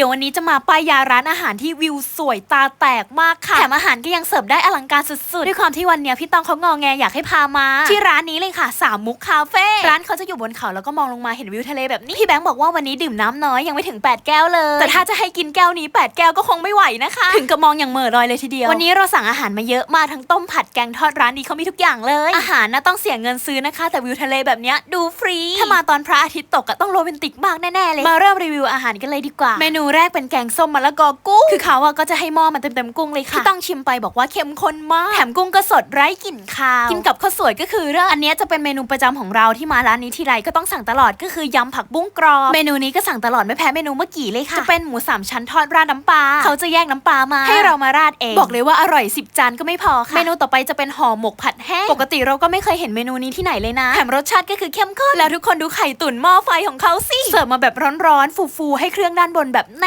ดี๋ยววันนี้จะมาป้ายยาร้านอาหารที่วิวสวยตาแตกมากค่ะแถมอาหารก็ยังเสิร์ฟได้อลังการสุดๆ ด้วยความที่วันเนี้ยพี่ต้องเขางอแงอยากให้พามา ที่ร้านนี้เลยค่ะสามมุกคาเฟ่ร้านเขาจะอยู่บนเขาแล้วก็มองลงมาเห็นวิวทะเลแบบนี้พี่แบงค์บอกว่าวันนี้ดื่มน้ำน้อยยังไม่ถึง 8 แก้วเลย แต่ถ้าจะให้กินแก้วนี้ 8 แก้วก็คงไม่ไหวนะคะ ถึงกับมองอย่างเหม่อลอยเลยทีเดียว วันนี้เราสั่งอาหารมาเยอะมากทั้งต้มผัดแกงทอดร้านนี้เขามีทุกอย่างเลย อาหารนะต้องเสียเงินซื้อนะคะ แต่วิวทะเลแบบเนี้ยดูฟรีถ้ามาตอนพระอาทิตย์ตกอะต้องโรแมนติกมากแน่ๆเลยมาเริ่มรีวิวอาหารกันเลยดีกว่าเมนูแรกเป็นแกงส้มมะละกอกุ้ง คือเขาอะก็จะให้หม้อมันเต็มๆกุ้งเลยค่ะ ที่ต้องชิมไปบอกว่าเข้มข้นมาก แถมกุ้งก็สดไร้กลิ่นคาว กินกับข้าวสวยก็คือเรื่องอันเนี้ยจะเป็นเมนูประจำของเราที่มาร้านนี้ทีไรก็ต้องสั่งตลอดก็คือยำผักบุ้งกรอบ เมนูนี้ก็สั่งตลอดไม่แพ้เมนูเมื่อกี้เลยค่ะ จะเป็นหมูสามชั้นทอดราดน้ำปลา เขาจะแยกน้ำปลามา ให้เรามาราดเอง บอกเลยว่าอร่อย10จานก็ไม่พอค่ะ เมนูต่อไปจะเป็นห่อหมกผัดแห้ง ปกติเราก็ไม่เคยเห็นเมนูนี้ที่ไหนเลยนะ แถมรสชาติก็คือเข้มข้น แล้วทุกคนดูไข่ตุ๋นหม้อไฟของเขาสิ เสิร์ฟมาแบบร้อนๆ ฟูๆ ให้เครื่องด้านบนแบบ